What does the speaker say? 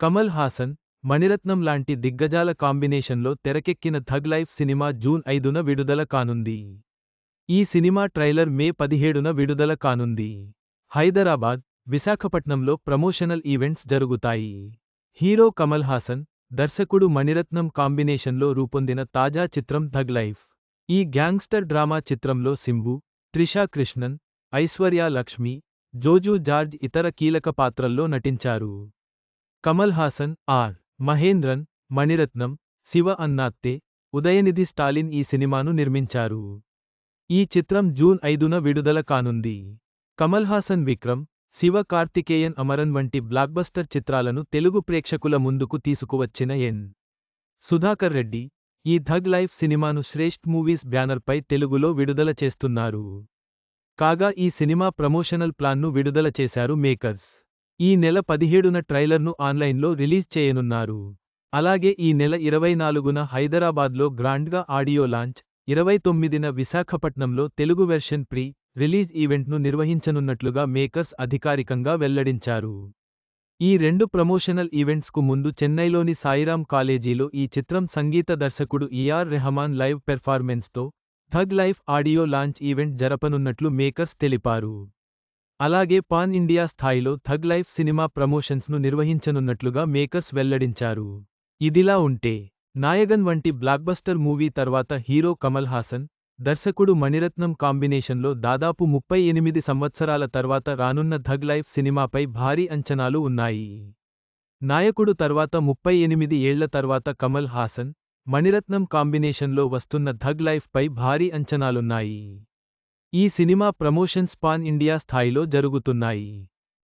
కమల్ హాసన్ మణిరత్నం లాంటి దిగ్గజాల కాంబినేషన్లో తెరకెక్కిన థగ్ లైఫ్ సినిమా జూన్ ఐదున విడుదల కానుంది. ఈ సినిమా ట్రైలర్ మే పదిహేడున విడుదల కానుంది. హైదరాబాద్ విశాఖపట్నంలో ప్రమోషనల్ ఈవెంట్స్ జరుగుతాయి. హీరో కమల్ హాసన్ దర్శకుడు మణిరత్నం కాంబినేషన్లో రూపొందిన తాజా చిత్రం థగ్ లైఫ్. ఈ గ్యాంగ్స్టర్ డ్రామా చిత్రంలో సింబు త్రిషా కృష్ణన్ ఐశ్వర్య లక్ష్మి జోజు జార్జ్ ఇతర కీలక పాత్రల్లో నటించారు. కమల్ హాసన్ ఆర్. మహేంద్రన్ మణిరత్నం శివ అన్నాత్తే ఉదయనిధి స్టాలిన్ ఈ సినిమాను నిర్మించారు. ఈ చిత్రం జూన్ ఐదున విడుదల కానుంది. కమల్ హాసన్ విక్రమ్ శివ కార్తికేయన్ అమరన్ వంటి బ్లాక్బస్టర్ చిత్రాలను తెలుగు ప్రేక్షకుల ముందుకు తీసుకువచ్చిన ఎన్. సుధాకర్ రెడ్డి ఈ ధగ్ లైఫ్ సినిమాను శ్రేష్ఠ్ మూవీస్ బ్యానర్పై తెలుగులో విడుదల చేస్తున్నారు. కాగా ఈ సినిమా ప్రమోషనల్ ప్లాన్ను విడుదల చేశారు మేకర్స్. ఈ నెల పదిహేడున ట్రైలర్ను ఆన్లైన్లో రిలీజ్ చేయనున్నారు. అలాగే ఈ నెల ఇరవై నాలుగున హైదరాబాద్లో గ్రాండ్గా ఆడియో లాంచ్ ఇరవై తొమ్మిదిన విశాఖపట్నంలో తెలుగు వెర్షన్ ప్రీ రిలీజ్ ఈవెంట్ను నిర్వహించనున్నట్లుగా మేకర్స్ అధికారికంగా వెల్లడించారు. ఈ రెండు ప్రమోషనల్ ఈవెంట్స్కు ముందు చెన్నైలోని సాయిరాం కాలేజీలో ఈ చిత్రం సంగీత దర్శకుడు ER Rahman live పెర్ఫార్మెన్స్తో Thug Life audio launch event జరపనున్నట్లు makers తెలిపారు. అలాగే పాన్ ఇండియా స్థాయిలో థగ్ లైఫ్ సినిమా ప్రమోషన్స్ను నిర్వహించనున్నట్లుగా మేకర్స్ వెల్లడించారు. ఇదిలా ఉంటే నాయగన్ వంటి బ్లాక్బస్టర్ మూవీ తర్వాత హీరో కమల్ హాసన్ దర్శకుడు మణిరత్నం కాంబినేషన్లో దాదాపు ముప్పై ఎనిమిది సంవత్సరాల తర్వాత రానున్న ధగ్ లైఫ్ సినిమాపై భారీ అంచనాలు ఉన్నాయి. నాయకుడు తర్వాత ముప్పై ఎనిమిది ఏళ్ళ తర్వాత కమల్ హాసన్ మణిరత్నం కాంబినేషన్లో వస్తున్న ధగ్ లైఫ్పై భారీ అంచనాలున్నాయి. ఈ సినిమా ప్రమోషన్స్ పాన్ ఇండియా స్థాయిలో జరుగుతున్నాయి.